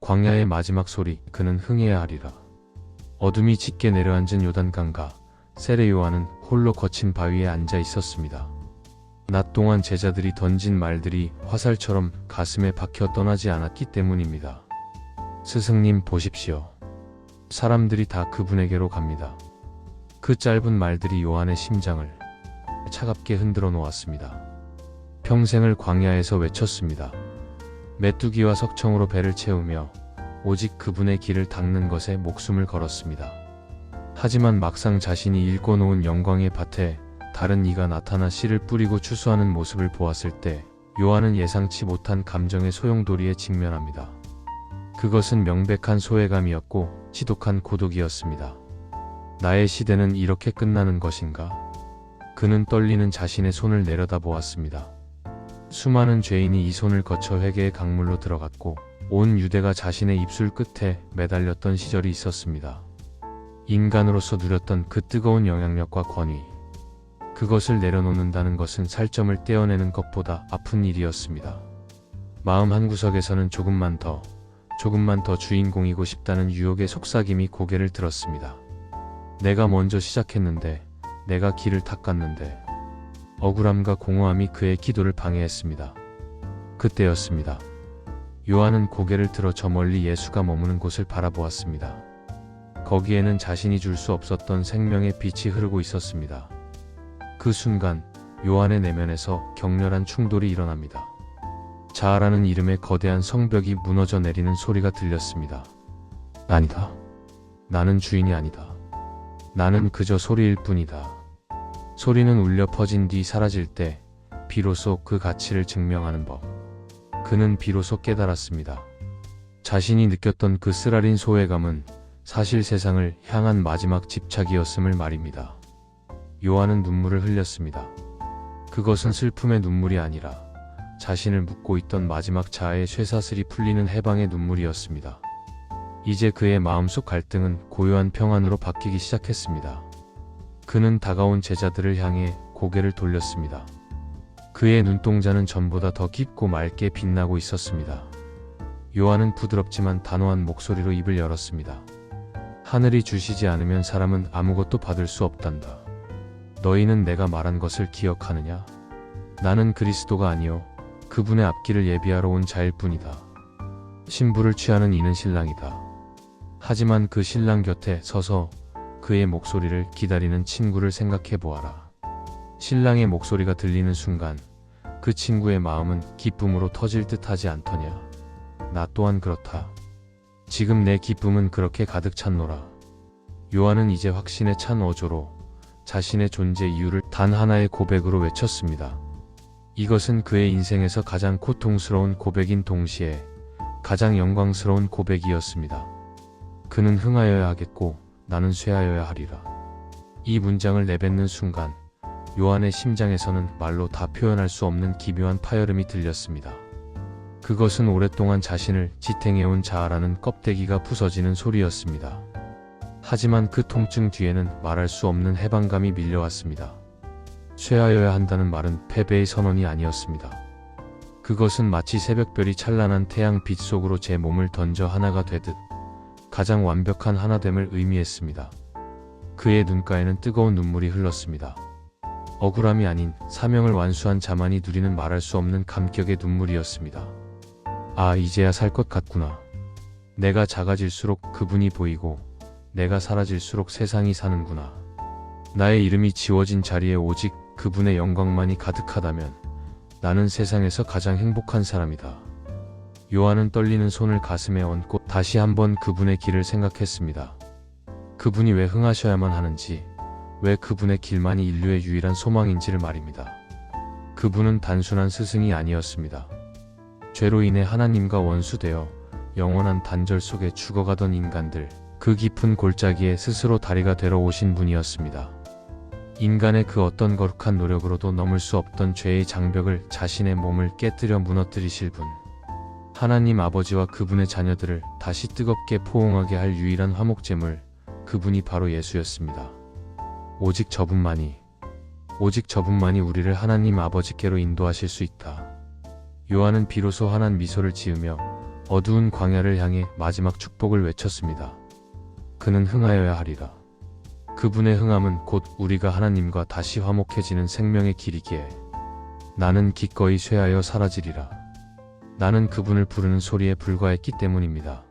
광야의 마지막 소리 그는 흥해야 하리라. 어둠이 짙게 내려앉은 요단강가 세례 요한은 홀로 거친 바위에 앉아 있었습니다. 낮 동안 제자들이 던진 말들이 화살처럼 가슴에 박혀 떠나지 않았기 때문입니다. 스승님 보십시오. 사람들이 다 그분에게로 갑니다. 그 짧은 말들이 요한의 심장을 차갑게 흔들어 놓았습니다. 평생을 광야에서 외쳤습니다. 메뚜기와 석청으로 배를 채우며 오직 그분의 길을 닦는 것에 목숨을 걸었습니다. 하지만 막상 자신이 읽어놓은 영광의 밭에 다른 이가 나타나 씨를 뿌리고 추수하는 모습을 보았을 때 요한은 예상치 못한 감정의 소용돌이에 직면합니다. 그것은 명백한 소외감이었고 지독한 고독이었습니다. 나의 시대는 이렇게 끝나는 것인가? 그는 떨리는 자신의 손을 내려다 보았습니다. 수많은 죄인이 이 손을 거쳐 회개의 강물로 들어갔고 온 유대가 자신의 입술 끝에 매달렸던 시절이 있었습니다. 인간으로서 누렸던 그 뜨거운 영향력과 권위. 그것을 내려놓는다는 것은 살점을 떼어내는 것보다 아픈 일이었습니다. 마음 한구석에서는 조금만 더, 조금만 더 주인공이고 싶다는 유혹의 속삭임이 고개를 들었습니다. 내가 먼저 시작했는데, 내가 길을 닦았는데, 억울함과 공허함이 그의 기도를 방해했습니다. 그때였습니다. 요한은 고개를 들어 저 멀리 예수가 머무는 곳을 바라보았습니다. 거기에는 자신이 줄 수 없었던 생명의 빛이 흐르고 있었습니다. 그 순간 요한의 내면에서 격렬한 충돌이 일어납니다. 자아라는 이름의 거대한 성벽이 무너져 내리는 소리가 들렸습니다. 아니다. 나는 주인이 아니다. 나는 그저 소리일 뿐이다. 소리는 울려 퍼진 뒤 사라질 때 비로소 그 가치를 증명하는 법. 그는 비로소 깨달았습니다. 자신이 느꼈던 그 쓰라린 소외감은 사실 세상을 향한 마지막 집착이었음을 말입니다. 요한은 눈물을 흘렸습니다. 그것은 슬픔의 눈물이 아니라 자신을 묻고 있던 마지막 자아의 쇠사슬이 풀리는 해방의 눈물이었습니다. 이제 그의 마음속 갈등은 고요한 평안으로 바뀌기 시작했습니다. 그는 다가온 제자들을 향해 고개를 돌렸습니다. 그의 눈동자는 전보다 더 깊고 맑게 빛나고 있었습니다. 요한은 부드럽지만 단호한 목소리로 입을 열었습니다. 하늘이 주시지 않으면 사람은 아무것도 받을 수 없단다. 너희는 내가 말한 것을 기억하느냐? 나는 그리스도가 아니요 그분의 앞길을 예비하러 온 자일 뿐이다. 신부를 취하는 이는 신랑이다. 하지만 그 신랑 곁에 서서 그의 목소리를 기다리는 친구를 생각해 보아라. 신랑의 목소리가 들리는 순간 그 친구의 마음은 기쁨으로 터질 듯 하지 않더냐. 나 또한 그렇다. 지금 내 기쁨은 그렇게 가득 찼노라. 요한은 이제 확신에 찬 어조로 자신의 존재 이유를 단 하나의 고백으로 외쳤습니다. 이것은 그의 인생에서 가장 고통스러운 고백인 동시에 가장 영광스러운 고백이었습니다. 그는 흥하여야 하겠고 나는 쇠하여야 하리라. 이 문장을 내뱉는 순간 요한의 심장에서는 말로 다 표현할 수 없는 기묘한 파열음이 들렸습니다. 그것은 오랫동안 자신을 지탱해온 자아라는 껍데기가 부서지는 소리였습니다. 하지만 그 통증 뒤에는 말할 수 없는 해방감이 밀려왔습니다. 쇠하여야 한다는 말은 패배의 선언이 아니었습니다. 그것은 마치 새벽별이 찬란한 태양 빛 속으로 제 몸을 던져 하나가 되듯 가장 완벽한 하나됨을 의미했습니다. 그의 눈가에는 뜨거운 눈물이 흘렀습니다. 억울함이 아닌 사명을 완수한 자만이 누리는 말할 수 없는 감격의 눈물이었습니다. 아, 이제야 살 것 같구나. 내가 작아질수록 그분이 보이고, 내가 사라질수록 세상이 사는구나. 나의 이름이 지워진 자리에 오직 그분의 영광만이 가득하다면, 나는 세상에서 가장 행복한 사람이다. 요한은 떨리는 손을 가슴에 얹고 다시 한번 그분의 길을 생각했습니다. 그분이 왜 흥하셔야만 하는지, 왜 그분의 길만이 인류의 유일한 소망인지를 말입니다. 그분은 단순한 스승이 아니었습니다. 죄로 인해 하나님과 원수되어 영원한 단절 속에 죽어가던 인간들, 그 깊은 골짜기에 스스로 다리가 되러 오신 분이었습니다. 인간의 그 어떤 거룩한 노력으로도 넘을 수 없던 죄의 장벽을 자신의 몸을 깨뜨려 무너뜨리실 분. 하나님 아버지와 그분의 자녀들을 다시 뜨겁게 포옹하게 할 유일한 화목제물, 그분이 바로 예수였습니다. 오직 저분만이, 오직 저분만이 우리를 하나님 아버지께로 인도하실 수 있다. 요한은 비로소 환한 미소를 지으며 어두운 광야를 향해 마지막 축복을 외쳤습니다. 그는 흥하여야 하리라. 그분의 흥함은 곧 우리가 하나님과 다시 화목해지는 생명의 길이기에 나는 기꺼이 쇠하여 사라지리라. 나는 그분을 부르는 소리에 불과했기 때문입니다.